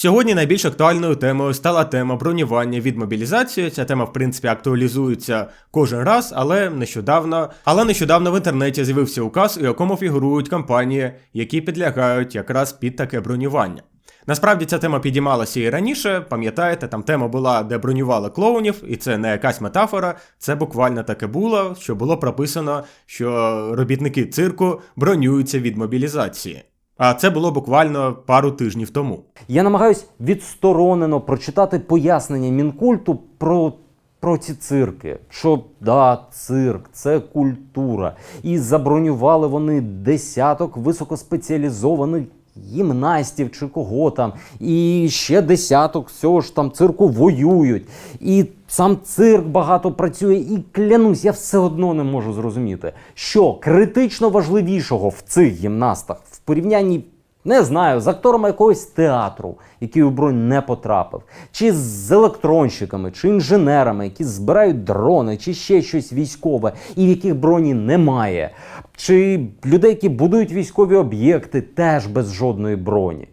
Сьогодні найбільш актуальною темою стала тема бронювання від мобілізації. Ця тема, в принципі, актуалізується кожен раз, але нещодавно, але нещодавно в інтернеті з'явився указ, у якому фігурують компанії, які підлягають якраз під таке бронювання. Насправді ця тема підіймалася і раніше, пам'ятаєте, там тема була, де бронювали клоунів, і це не якась метафора, це буквально таке було, що було прописано, що робітники цирку бронюються від мобілізації. А це було буквально пару тижнів тому. Я намагаюсь відсторонено прочитати пояснення мінкульту про. Про ці цирки, що да, цирк, це культура. І забронювали вони десяток високоспеціалізованих гімнастів чи кого там, і ще десяток цього ж там цирку воюють. І сам цирк багато працює, і клянусь, я все одно не можу зрозуміти, що критично важливішого в цих гімнастах в порівнянні. Не знаю, з акторами якогось театру, який у бронь не потрапив, чи з електронщиками, чи інженерами, які збирають дрони, чи ще щось військове, і в яких броні немає, чи людей, які будують військові об'єкти, теж без жодної броні.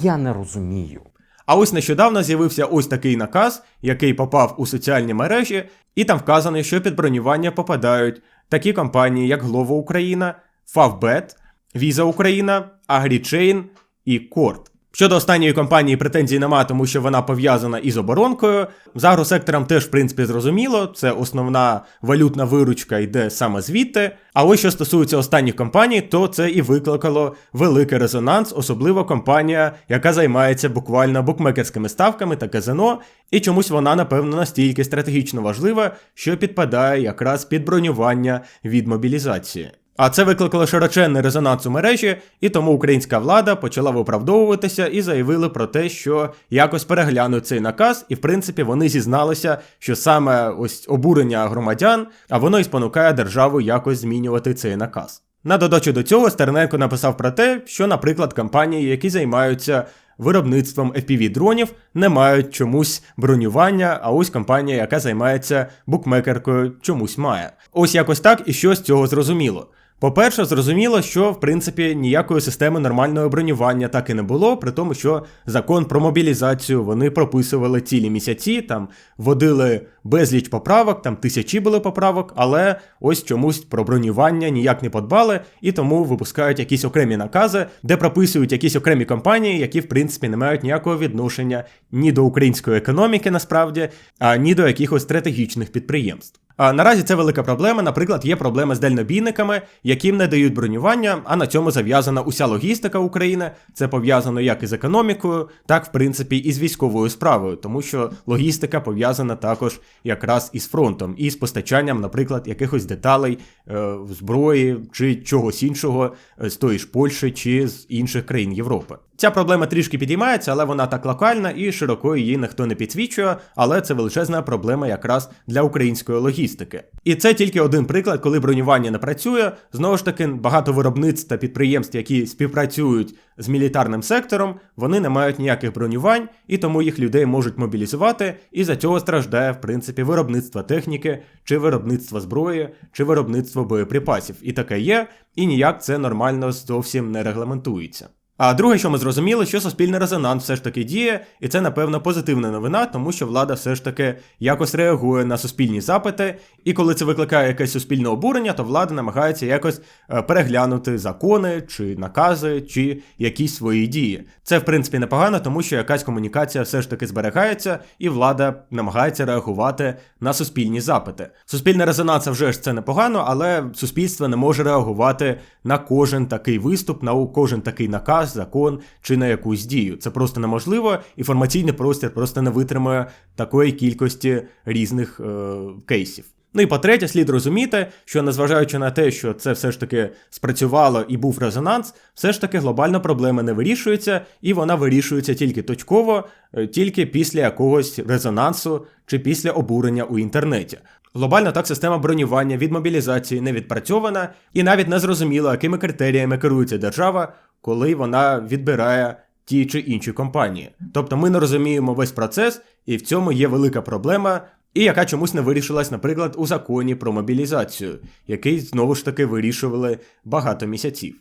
Я не розумію. А ось нещодавно з'явився ось такий наказ, який попав у соціальні мережі, і там вказано, що під бронювання попадають такі компанії, як Glovo Україна, Favbet, Visa Україна, AgriChain і Корт. Щодо останньої компанії претензій нема, тому що вона пов'язана із оборонкою. З агросектором теж, в принципі, зрозуміло, це основна валютна виручка йде саме звідти. А ось що стосується останніх компаній, то це і викликало великий резонанс, особливо компанія, яка займається буквально букмекерськими ставками та казино, і чомусь вона, напевно, настільки стратегічно важлива, що підпадає якраз під бронювання від мобілізації. А це викликало широченний резонанс у мережі, і тому українська влада почала виправдовуватися і заявили про те, що якось переглянуть цей наказ, і в принципі вони зізналися, що саме ось обурення громадян, а воно і спонукає державу якось змінювати цей наказ. На додачу до цього Стерненко написав про те, що, наприклад, компанії, які займаються виробництвом FPV-дронів, не мають чомусь бронювання, а ось компанія, яка займається букмекеркою, чомусь має. Ось якось так і що з цього зрозуміло. По-перше, зрозуміло, що в принципі ніякої системи нормального бронювання так і не було, при тому, що закон про мобілізацію вони прописували цілі місяці, там вводили безліч поправок, там тисячі були поправок, але ось чомусь про бронювання ніяк не подбали, і тому випускають якісь окремі накази, де прописують якісь окремі компанії, які в принципі не мають ніякого відношення ні до української економіки, насправді, а ні до якихось стратегічних підприємств. А наразі це велика проблема. Наприклад, є проблеми з дальнобійниками, яким не дають бронювання, а на цьому зав'язана уся логістика України. Це пов'язано як із економікою, так в принципі і з військовою справою, тому що логістика пов'язана також якраз із фронтом і з постачанням, наприклад, якихось деталей е, зброї чи чогось іншого е, з тої ж Польщі чи з інших країн Європи. Ця проблема трішки підіймається, але вона так локальна і широко її ніхто не підсвічує, але це величезна проблема якраз для української логістики. І це тільки один приклад, коли бронювання не працює. Знову ж таки, багато виробництв та підприємств, які співпрацюють з мілітарним сектором, вони не мають ніяких бронювань, і тому їх людей можуть мобілізувати, і за цього страждає, в принципі, виробництво техніки, чи виробництво зброї, чи виробництво боєприпасів. І таке є, і ніяк це нормально зовсім не регламентується. А друге, що ми зрозуміли, що суспільний резонанс все ж таки діє, і це, напевно, позитивна новина, тому що влада все ж таки якось реагує на суспільні запити, і коли це викликає якесь суспільне обурення, то влада намагається якось е, переглянути закони чи накази, чи якісь свої дії. Це, в принципі, непогано, тому що якась комунікація все ж таки зберігається, і влада намагається реагувати на суспільні запити. Суспільний резонанс вже ж це непогано, але суспільство не може реагувати на кожен такий виступ, на кожен такий наказ закон чи на якусь дію. Це просто неможливо. Інформаційний простір просто не витримує такої кількості різних е, кейсів. Ну і по-третє, слід розуміти, що незважаючи на те, що це все ж таки спрацювало і був резонанс, все ж таки глобальна проблема не вирішується, і вона вирішується тільки точково, е, тільки після якогось резонансу чи після обурення у інтернеті. Глобально так система бронювання від мобілізації не відпрацьована, і навіть не зрозуміло, якими критеріями керується держава, коли вона відбирає ті чи інші компанії. Тобто ми не розуміємо весь процес, і в цьому є велика проблема, і яка чомусь не вирішилась, наприклад, у законі про мобілізацію, який знову ж таки вирішували багато місяців.